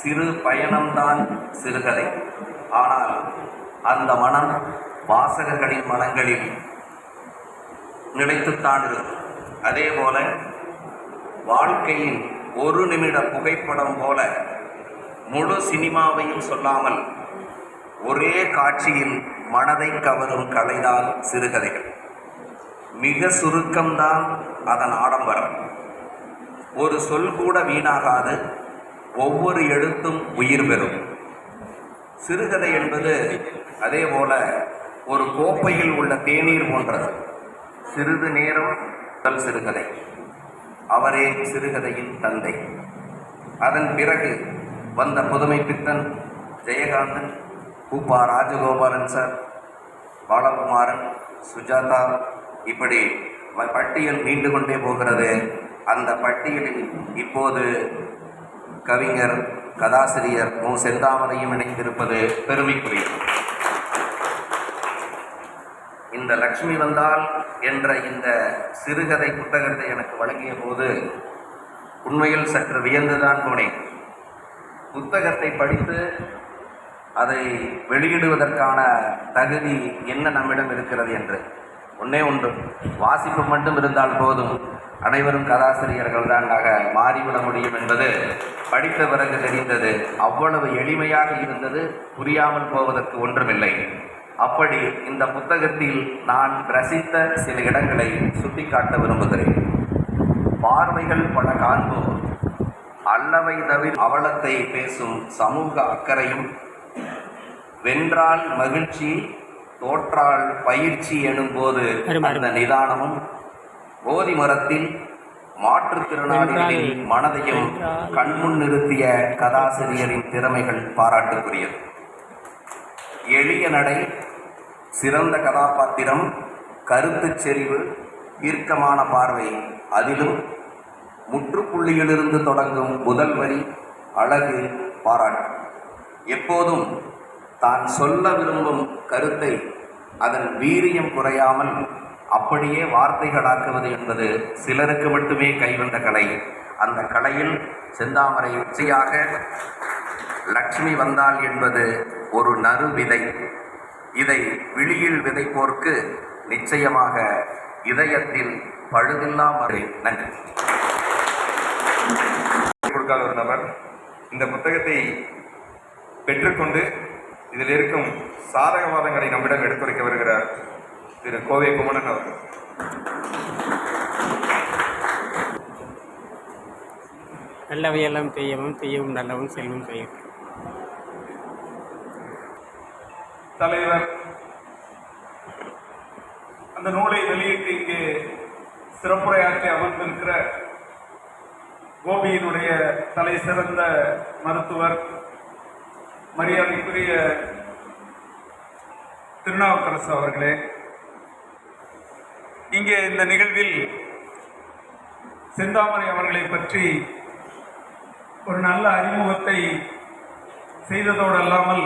சிறு பயணம்தான் சிறுகதை. ஆனால் அந்த மனம் வாசகர்களின் மனங்களில் நிலைத்துத்தான் இருக்கும் அதே போல வாழ்க்கையின் ஒரு நிமிட புகைப்படம் போல முழு சினிமாவையும் சொல்லாமல் ஒரே காட்சியில் மனதை கவரும் கலைதான் சிறுகதைகள். மிக சுருக்கம்தான் அதன் ஆடம்பரம். ஒரு சொல் கூட வீணாகாது. ஒவ்வொரு எழுத்தும் உயிர் பெறும். சிறுகதை என்பது அதே போல ஒரு கோப்பையில் உள்ள தேநீர் போன்றது. சிறிது நேரம் முதல் சிறுகதை. அவரே சிறுகதையின் தந்தை. அதன் பிறகு வந்த புதுமை பித்தன் ஜெயகாந்தன் பூபா ராஜகோபாலன் சார் பாலகுமாரன் சுஜாதா இப்படி பட்டியல் நீண்டு கொண்டே போகிறது. அந்த பட்டியலில் இப்போது கவிஞர் கதாசிரியர் மு. செந்தாமரையும் இணைந்திருப்பது பெருமைக்குரியது இந்த லக்ஷ்மி வந்தால் என்ற இந்த சிறுகதை புத்தகத்தை எனக்கு வழங்கிய போது உண்மையில் சற்று வியந்துதான் போனேன். புத்தகத்தை படித்து அதை வெளியிடுவதற்கான தகுதி என்ன நம்மிடம் இருக்கிறது என்று. ஒன்றே ஒன்று வாசிப்பு மட்டும் இருந்தால் போதும். அனைவரும் கதாசிரியர்கள் தான் மாறிவிட முடியும் என்பது படித்த பிறகு தெரிந்தது அவ்வளவு எளிமையாக இருந்தது புரியாமல் போவதற்கு ஒன்றுமில்லை. அப்படி இந்த புத்தகத்தில் நான் ரசித்த சில இடங்களை சுட்டிக்காட்ட விரும்புகிறேன். பார்வைகள் பல காண்போர் அல்லவை தவிர அவலத்தை பேசும் சமூக அக்கறையும் வென்றால் மகிழ்ச்சி தோற்றால் பயிற்சி எனும்போது அந்த நிதானமும் போதி மரத்தில் மாற்றுத்திறனாளிகளின் மனதையும் கண்முன் நிறுத்திய கதாசிரியரின் திறமைகள் பாராட்டுக்குரியது. எளிய நடை சிறந்த கதாபாத்திரம் கருத்துச் செறிவு தீர்க்கமான பார்வை அதிலும் முற்றுப்புள்ளியிலிருந்து தொடங்கும் முதல் வரி அழகு பாராட்டு. எப்போதும் தான் சொல்ல விரும்பும் கருத்தை அதன் வீரியம் குறையாமல் அப்படியே வார்த்தைகளாக்குவது என்பது சிலருக்கு மட்டுமே கைவந்த கலை. அந்த கலையில் செந்தாமரை உச்சியாக லக்ஷ்மி வந்தாள் என்பது ஒரு நறு விதை இதை விழியில் விதைப்போர்க்கு நிச்சயமாக இதயத்தில் பழுதில்லாமல் நன்றி. கொடுக்காத ஒரு நபர். இந்த புத்தகத்தை பெற்றுக்கொண்டு இதில் இருக்கும் சாதகவாதங்களை நம்மிடம் எடுத்துரைக்க வருகிறார். திரு கோவை குமணன் அவர்கள். நல்லவையெல்லாம் பெய்யவும் பெய்யவும் நல்லவும் செல்வம் பெய்யும். தலைவர் அந்த நூலை வெளியிட்டு இங்கே சிறப்புரையாற்றி அமர்ந்திருக்கிற கோபியினுடைய தலை சிறந்த மருத்துவர் மரியாதைக்குரிய திருநாவுக்கரசு அவர்களே இங்கே இந்த நிகழ்வில் செந்தாமரை அவர்களை பற்றி ஒரு நல்ல அறிமுகத்தை செய்ததோடு அல்லாமல்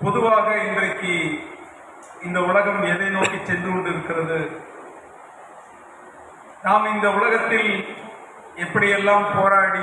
பொதுவாக இன்றைக்கு இந்த உலகம் எதை நோக்கி சென்று கொண்டிருக்கிறது? நாம் இந்த உலகத்தில் எப்படியெல்லாம் போராடி